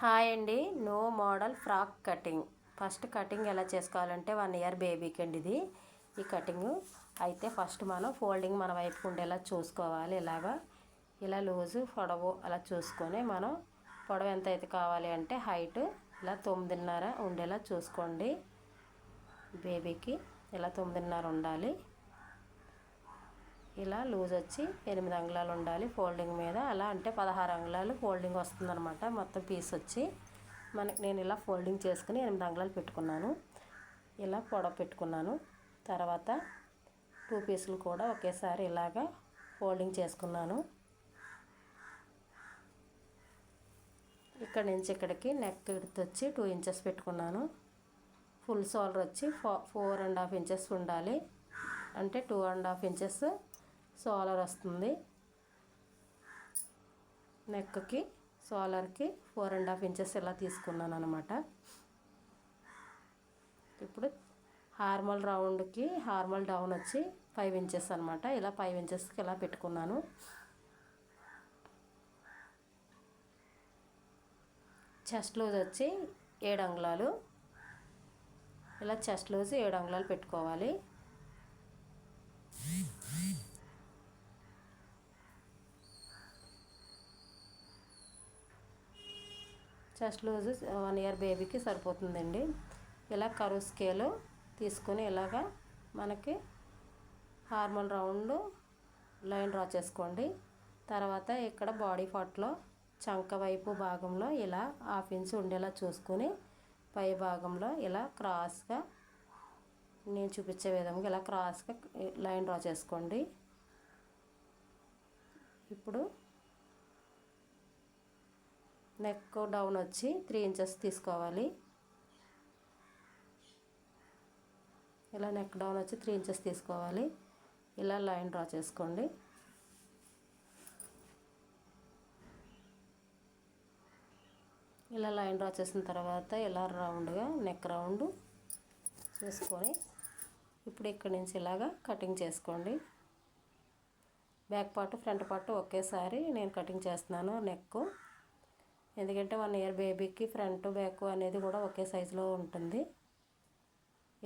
Hi అండి. No model frock cutting. First cutting ఎలా చేసుకోవాలంటే వన్ ఇయర్ బేబీకి అండి ఇది. ఈ కటింగ్ అయితే ఫస్ట్ మనం ఫోల్డింగ్ మన వైపు ఉండేలా చూసుకోవాలి. ఇలాగా ఇలా లూజు పొడవు అలా చూసుకొని మనం పొడవు ఎంత అయితే కావాలి అంటే హైట్ ఇలా తొమ్మిదిన్నర ఉండేలా చూసుకోండి. బేబీకి ఇలా తొమ్మిదిన్నర ఉండాలి. ఇలా లూజ్ వచ్చి ఎనిమిది అంగుళాలు ఉండాలి ఫోల్డింగ్ మీద. అలా అంటే పదహారు అంగుళాలు ఫోల్డింగ్ వస్తుందన్నమాట. మొత్తం పీస్ వచ్చి మనకి నేను ఇలా ఫోల్డింగ్ చేసుకుని ఎనిమిది అంగుళాలు పెట్టుకున్నాను. ఇలా పొడవ పెట్టుకున్నాను. తర్వాత టూ పీసులు కూడా ఒకేసారి ఇలాగా ఫోల్డింగ్ చేసుకున్నాను. ఇక్కడ నుంచి ఇక్కడికి నెక్ ఎడుతు వచ్చి టూ ఇంచెస్ పెట్టుకున్నాను. ఫుల్ షోల్డర్ వచ్చి ఫో ఫోర్ అండ్ హాఫ్ ఇంచెస్ ఉండాలి. అంటే two and half inches shoulder వస్తుంది. నెక్కి సోలార్కి ఫోర్ అండ్ హాఫ్ ఇంచెస్ ఇలా తీసుకున్నాను అనమాట ఇప్పుడు హార్మల్ రౌండ్కి హార్మల్ డౌన్ వచ్చి ఫైవ్ ఇంచెస్ అనమాట ఇలా ఫైవ్ ఇంచెస్కి ఇలా పెట్టుకున్నాను. చెస్ట్ లూజ్ వచ్చి ఏడు అంగుళాలు. ఇలా చెస్ట్ లూజ్ ఏడు అంగుళాలు పెట్టుకోవాలి. చెస్ట్ లూజ్ వన్ ఇయర్ బేబీకి సరిపోతుందండి. ఇలా కరువు స్కేలు తీసుకొని ఇలాగా మనకి హార్మల్ రౌండ్ లైన్ డ్రా చేసుకోండి. తర్వాత ఇక్కడ బాడీ పార్ట్లో చంక వైపు భాగంలో ఇలా హాఫ్ ఇంచ్ ఉండేలా చూసుకొని పై భాగంలో ఇలా క్రాస్గా నేను చూపించే విధంగా ఇలా క్రాస్గా లైన్ డ్రా చేసుకోండి. ఇప్పుడు నెక్ డౌన్ వచ్చి త్రీ ఇంచెస్ తీసుకోవాలి. ఇలా నెక్ డౌన్ వచ్చి త్రీ ఇంచెస్ తీసుకోవాలి. ఇలా లైన్ డ్రా చేసుకోండి. ఇలా లైన్ డ్రా చేసిన తర్వాత ఇలా రౌండ్గా నెక్ రౌండ్ చేసుకొని ఇప్పుడు ఇక్కడి నుంచి ఇలాగా కటింగ్ చేసుకోండి. బ్యాక్ పార్ట్ ఫ్రంట్ పార్ట్ ఒకేసారి నేను కటింగ్ చేస్తున్నాను నెక్ ఎందుకంటే వన్ ఇయర్ బేబీకి ఫ్రంట్ బ్యాక్ అనేది కూడా ఒకే సైజులో ఉంటుంది.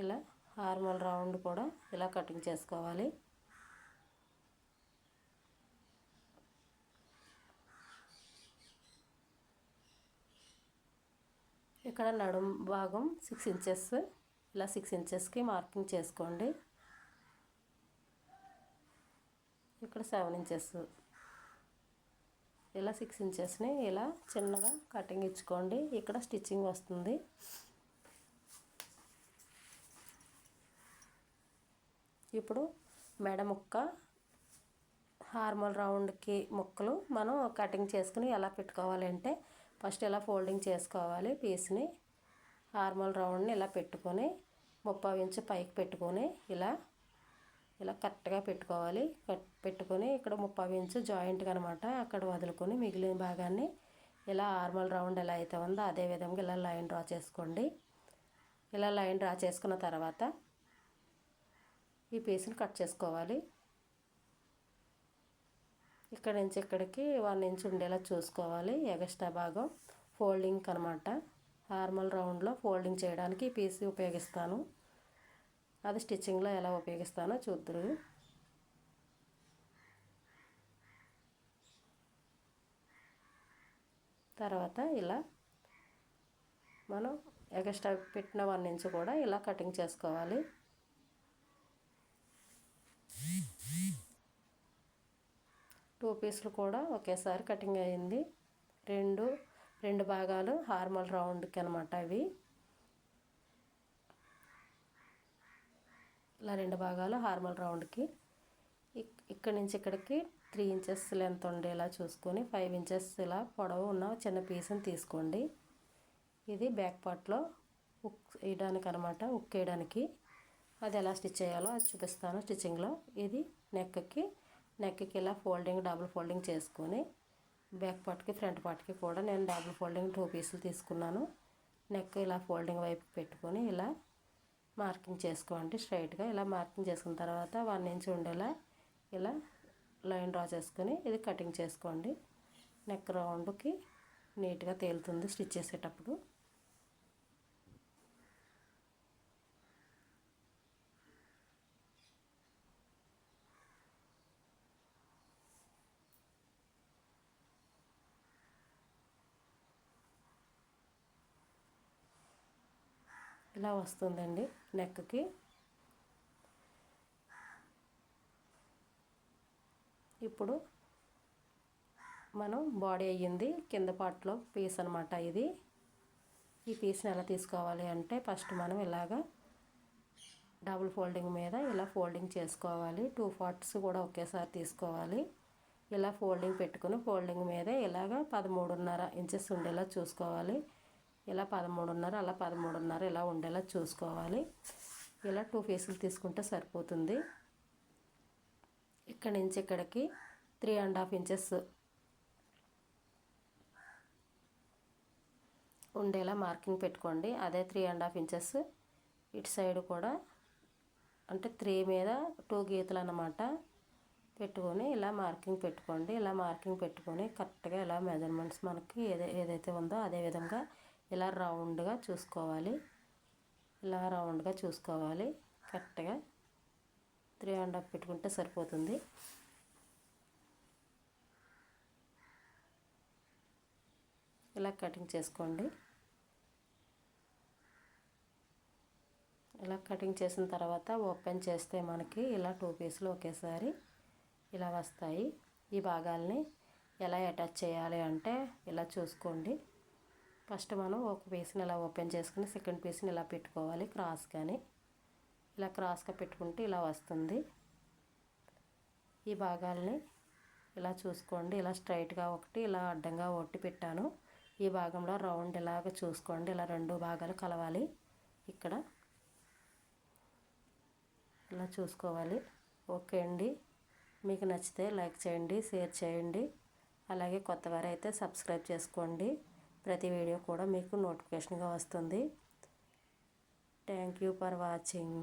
ఇలా హార్మల్ రౌండ్ కూడా ఇలా కటింగ్ చేసుకోవాలి. ఇక్కడ నడుం భాగం సిక్స్ ఇంచెస్ ఇలా సిక్స్ ఇంచెస్కి మార్కింగ్ చేసుకోండి. ఇక్కడ సెవెన్ ఇంచెస్ ఇలా సిక్స్ ఇంచెస్ని ఇలా చిన్నగా కటింగ్ ఇచ్చుకోండి. ఇక్కడ స్టిచ్చింగ్ వస్తుంది. ఇప్పుడు మెడ ముక్క హార్మల్ రౌండ్కి ముక్కలు మనం కటింగ్ చేసుకుని ఎలా పెట్టుకోవాలి అంటే ఫస్ట్ ఇలా ఫోల్డింగ్ చేసుకోవాలి పీస్ని హార్మల్ రౌండ్ని ఇలా పెట్టుకొని ముప్పై ఇంచు పైకి పెట్టుకొని ఇలా ఇలా కరెక్ట్గా పెట్టుకోవాలి. కట్ పెట్టుకొని ఇక్కడ ముప్పై ఇంచు జాయింట్గా అనమాట అక్కడ వదులుకొని మిగిలిన భాగాన్ని ఇలా ఆర్మల్ రౌండ్ ఎలా అయితే ఉందో అదే విధంగా ఇలా లైన్ డ్రా చేసుకోండి. ఇలా లైన్ డ్రా చేసుకున్న తర్వాత ఈ పీస్ని కట్ చేసుకోవాలి. ఇక్కడ నుంచి ఇక్కడికి వన్ ఇంచ్ ఉండేలా చూసుకోవాలి. ఎగస్ట్రా భాగం ఫోల్డింగ్ అనమాట నార్మల్ రౌండ్లో ఫోల్డింగ్ చేయడానికి ఈ పీస్ ఉపయోగిస్తాను. అది స్టిచ్చింగ్లో ఎలా ఉపయోగిస్తానో చూద్దరు తర్వాత ఇలా మనం ఎగస్ట్రా పెట్టిన వన్ ఇంచ్ కూడా ఇలా కటింగ్ చేసుకోవాలి. టూ పీసులు కూడా ఒకేసారి కటింగ్ అయింది రెండు రెండు భాగాలు హార్మల్ రౌండ్కి అనమాట అవి. ఇలా రెండు భాగాలు హార్మల్ రౌండ్కి. ఇక్కడ నుంచి ఇక్కడికి త్రీ ఇంచెస్ లెంత్ ఉండేలా చూసుకొని ఫైవ్ ఇంచెస్ ఇలా పొడవు ఉన్న చిన్న పీస్ని తీసుకోండి. ఇది బ్యాక్ పార్ట్లో ఉక్ వేయడానికి అనమాట ఉక్ వేయడానికి. అది ఎలా స్టిచ్ చేయాలో అది చూపిస్తాను స్టిచ్చింగ్లో. ఇది నెక్కి నెక్కి ఇలా ఫోల్డింగ్ డబుల్ ఫోల్డింగ్ చేసుకొని బ్యాక్ పార్ట్కి ఫ్రంట్ పార్ట్కి కూడా నేను డబుల్ ఫోల్డింగ్ టూ పీసులు తీసుకున్నాను. నెక్ ఇలా ఫోల్డింగ్ వైపు పెట్టుకొని ఇలా మార్కింగ్ చేసుకోండి స్ట్రైట్గా ఇలా మార్కింగ్ చేసుకున్న తర్వాత వన్ ఇంచ్ ఉండేలా ఇలా లైన్ డ్రా చేసుకొని ఇది కటింగ్ చేసుకోండి. నెక్ రౌండ్కి నీట్గా తేలుతుంది స్టిచ్ చేసేటప్పుడు. ఇలా వస్తుందండి నెక్కి. ఇప్పుడు మనం బాడీ అయ్యింది కింద పార్ట్లో పీస్ అనమాట ఇది. ఈ పీస్ని ఎలా తీసుకోవాలి అంటే ఫస్ట్ మనం ఇలాగా డబుల్ ఫోల్డింగ్ మీద ఇలా ఫోల్డింగ్ చేసుకోవాలి. టూ పార్ట్స్ కూడా ఒకేసారి తీసుకోవాలి. ఇలా ఫోల్డింగ్ పెట్టుకుని ఫోల్డింగ్ మీద ఇలాగ పదమూడున్నర ఇంచెస్ ఉండేలా చూసుకోవాలి. ఇలా పదమూడున్నర అలా పదమూడున్నర ఇలా ఉండేలా చూసుకోవాలి. ఇలా టూ పీసులు తీసుకుంటే సరిపోతుంది. ఇక్కడి నుంచి ఇక్కడికి త్రీ అండ్ హాఫ్ ఇంచెస్ ఉండేలా మార్కింగ్ పెట్టుకోండి. అదే త్రీ అండ్ హాఫ్ ఇంచెస్ ఇటు సైడ్ కూడా అంటే త్రీ మీద టూ గీతలు అన్నమాట పెట్టుకొని ఇలా మార్కింగ్ పెట్టుకోండి. ఇలా మార్కింగ్ పెట్టుకొని కరెక్ట్గా ఇలా మెజర్మెంట్స్ మనకి ఏదైతే ఉందో అదే విధంగా ఇలా రౌండ్గా చూసుకోవాలి. ఇలా రౌండ్గా చూసుకోవాలి. కరెక్ట్గా త్రీ అండ్ హాఫ్ పెట్టుకుంటే సరిపోతుంది. ఇలా కటింగ్ చేసుకోండి. ఇలా కటింగ్ చేసిన తర్వాత ఓపెన్ చేస్తే మనకి ఇలా టూ పీసులు ఒకేసారి ఇలా వస్తాయి. ఈ భాగాల్ని ఎలా అటాచ్ చేయాలి అంటే ఇలా చూసుకోండి. ఫస్ట్ మనం ఒక పీస్ని ఇలా ఓపెన్ చేసుకుని సెకండ్ పీస్ని ఇలా పెట్టుకోవాలి క్రాస్ కానీ ఇలా క్రాస్గా పెట్టుకుంటే ఇలా వస్తుంది. ఈ భాగాల్ని ఇలా చూసుకోండి. ఇలా స్ట్రైట్గా ఒకటి ఇలా అడ్డంగా ఒట్టి పెట్టాను. ఈ భాగంలో రౌండ్ ఇలాగ చూసుకోండి. ఇలా రెండు భాగాలు కలవాలి. ఇక్కడ ఇలా చూసుకోవాలి. ఓకే అండి. మీకు నచ్చితే లైక్ చేయండి షేర్ చేయండి. అలాగే కొత్తవారైతే అయితే సబ్స్క్రైబ్ చేసుకోండి. ప్రతి వీడియో కూడా మీకు నోటిఫికేషన్గా వస్తుంది. Thank you for watching